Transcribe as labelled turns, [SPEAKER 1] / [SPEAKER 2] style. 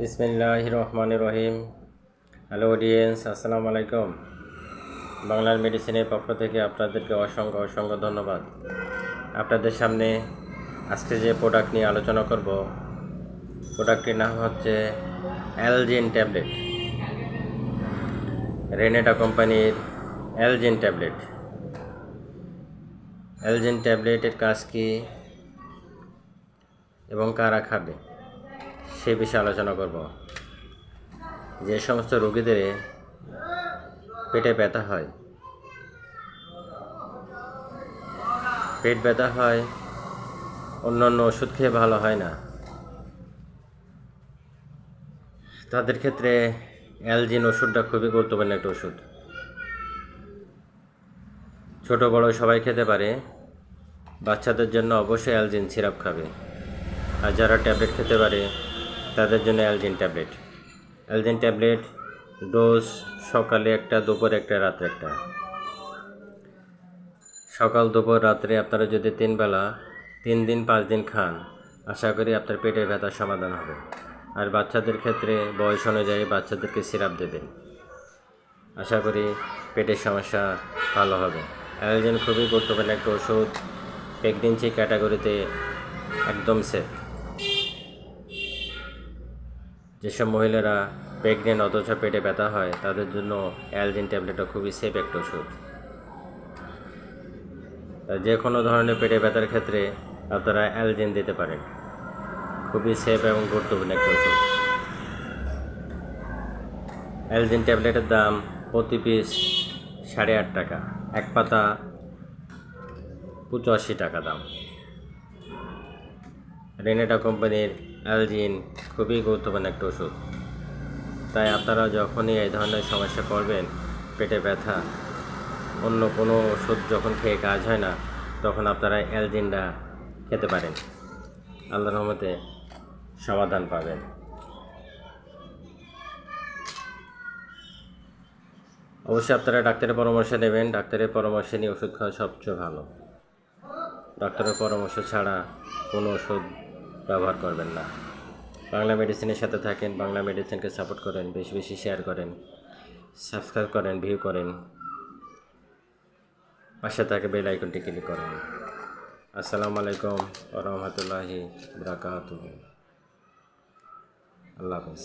[SPEAKER 1] বিসমিল্লাহ রহমান রহিম hello audience আসসালামু আলাইকুম বাংলার মেডিসিনের পক্ষ থেকে আপনাদেরকে অসংখ্য অসংখ্য ধন্যবাদ। আপনাদের সামনে আজকে যে প্রোডাক্ট নিয়ে আলোচনা করব প্রোডাক্টটির নাম হচ্ছে অ্যালজিন ট্যাবলেট। রেনেটা কোম্পানির অ্যালজিন ট্যাবলেট। অ্যালজিন ট্যাবলেটের কাজ কি এবং কারা খাবে? সে বিষয়ে আলোচনা করব। যে সমস্ত রোগীদের পেটে ব্যথা হয়, পেট ব্যথা হয় অন্য অন্য ওষুধ খেয়ে ভালো হয় না, তাদের ক্ষেত্রে অ্যালজিন ওষুধটা খুবই গুরুত্বপূর্ণ একটা ওষুধ। ছোট, বড় সবাই খেতে পারে, বাচ্চাদের জন্য অবশ্যই অ্যালজিন, সিরাপ খাবে। আর যারা ট্যাবলেট খেতে পারে তাদের জন্য Algin tablet. Algin tablet, dose, সকালে একটা, দুপুর একটা, রাত্রে একটা। সকাল, দুপুর, রাত্রে আপনারা যদি তিন বেলা, তিন দিন, পাঁচ দিন খান, আশা করি আপনার পেটের ব্যথার সমাধান হবে। আর বাচ্চাদের ক্ষেত্রে বয়স অনুযায়ী বাচ্চাদেরকে সিরাপ দেবেন। আশা করি পেটের সমস্যা ভালো হবে। অ্যালজেন খুবই গুরুত্বপূর্ণ একটা ওষুধ। প্রেগনেন্সি ক্যাটাগরিতে একদম সেফ যেসব মহিলারা প্রেগনেন্ট অথচ পেটে ব্যথা হয়, তাদের জন্য অ্যালজিন ট্যাবলেটটা খুবই সেফ একটা ওষুধ। যে কোনো ধরনের পেটে ব্যথার ক্ষেত্রে আপনারা অ্যালজিন দিতে পারেন। খুবই সেফ এবং গুরুত্বপূর্ণ একটা ওষুধ। অ্যালজিন ট্যাবলেটের দাম প্রতি পিস সাড়ে আট টাকা। এক পাতা পঁচাশি টাকা দাম। রেনেটা কোম্পানির অ্যালজিন খুবই গুরুত্বপূর্ণ একটা ওষুধ। তাই আপনারা যখনই এই ধরনের সমস্যা পড়বেন পেটে ব্যথা, অন্য কোনো ওষুধ যখন খেয়ে কাজ হয় না, তখন আপনারা অ্যালজিনটা খেতে পারেন। আল্লাহ রহমতে সমাধান পাবেন। অবশ্যই আপনারা ডাক্তারের পরামর্শ নেবেন। ডাক্তারের পরামর্শ নিয়ে ওষুধ খাওয়া সবচেয়ে ভালো। ডাক্তারের পরামর্শ ছাড়া কোনো ওষুধ ব্যবহার করবেন না। বাংলা মেডিসিনের সাথে থাকেন, বাংলা মেডিসিনকে সাপোর্ট করেন, বেশি বেশি শেয়ার করেন সাবস্ক্রাইব করেন ভিউ করেন। পাশে থাকে বেল আইকনটি ক্লিক করেন। আসসালামু আলাইকুম রহমতুল্লাহি বরাকাত আল্লাহ হাফিজ।